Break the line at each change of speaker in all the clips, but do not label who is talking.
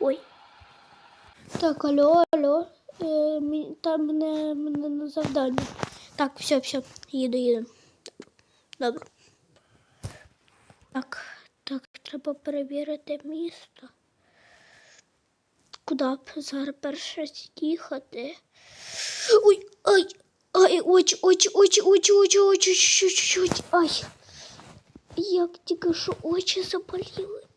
Ой. Так, алло, алло. Е, там мене, мене на завдання. Так, все, все, їду, їду. Добре. Так, так, треба перевірити місто. Куди б зараз перше їхати? Ой, ай, ай, очі, очі, очі, очі, очі, очі, очі, очі, очі, ай. Як тільки що очі запаліли.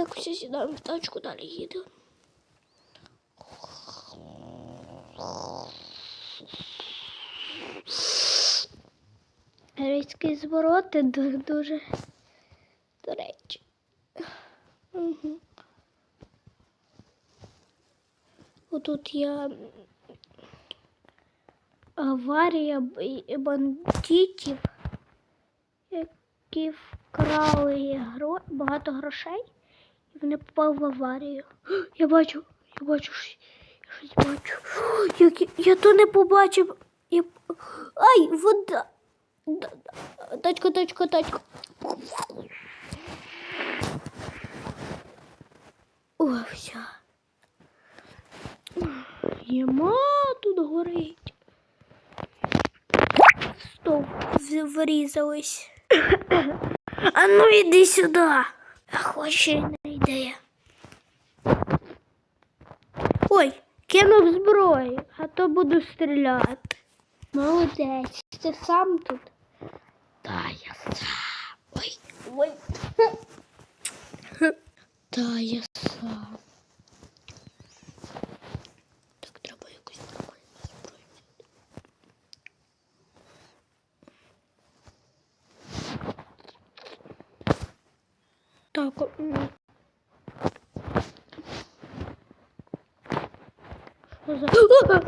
Так, все, сідаємо в тачку, далі їдемо. Різкі звороти ду- дуже до речі. Угу. Отут я аварія бандитів, які вкрали гро... багато грошей, вони попали в аварію. Я бачу, я бачу, я щось бачу. Як я, я то не побачив. Я... Ай, вода. Да- да. Тачка, тачка, тачка. О, все. Єма тут горить. Стоп, врізались. А ну іди сюди. А хоче йде. Ой, кинув зброю, а то буду стріляти. Молодець, ти сам тут? Та я сам. Ой, ой. Та я сам. Так треба якось. М. Що за...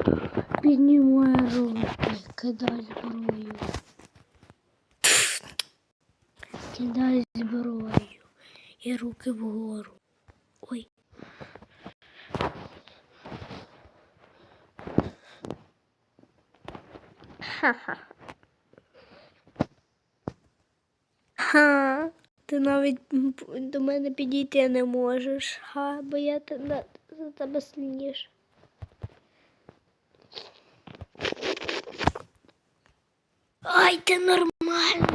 Піднімай руки, кидай зброю. Кидай зброю і руки вгору. Ой. Ха-ха. Ха. Ти навіть до мене підійти не можеш, ха, бо я за тебе сильніше. Ай, ти нормальний.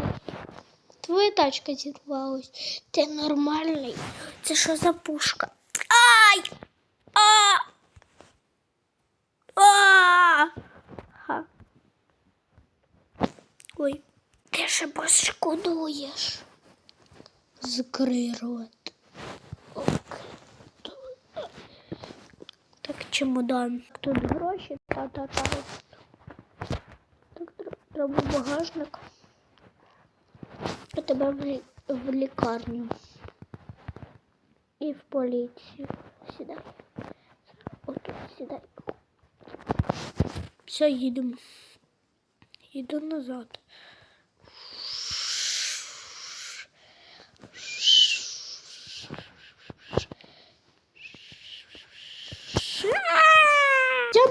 Твоя тачка зірвалась. Ти нормальний. Це що за пушка? Ай! А! А! Ха. Ой, ти ще пошкодуєш. Закрий рот. Так, чемодан. Тут гроші, та-та-та. Треба багажник. А тебе в, в лікарню. І в поліцію. Сідай. Отут сідай. Все, їдемо. Їду назад.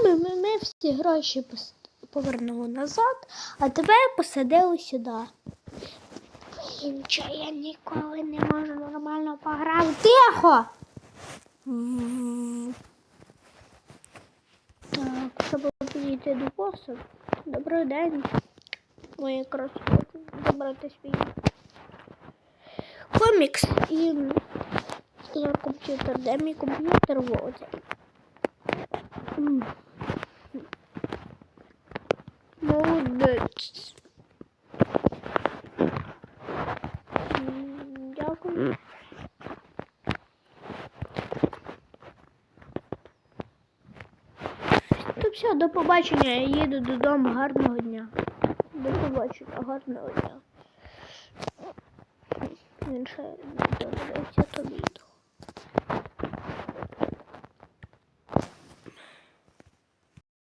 Ми, ми, ми всі гроші пос- повернули назад, а тебе посадили сюди. Блін, чого я ніколи не можу нормально пограти. Тихо! Так, щоб підійти до босу. Добрий день. Якраз хочу забрати свій комікс і комп'ютер. Де мій комп'ютер? Вот. Молодець. Дякую. То все, до побачення. Я їду додому. Гарного дня. До побачення, гарного дня. Він ще не додивився то відео.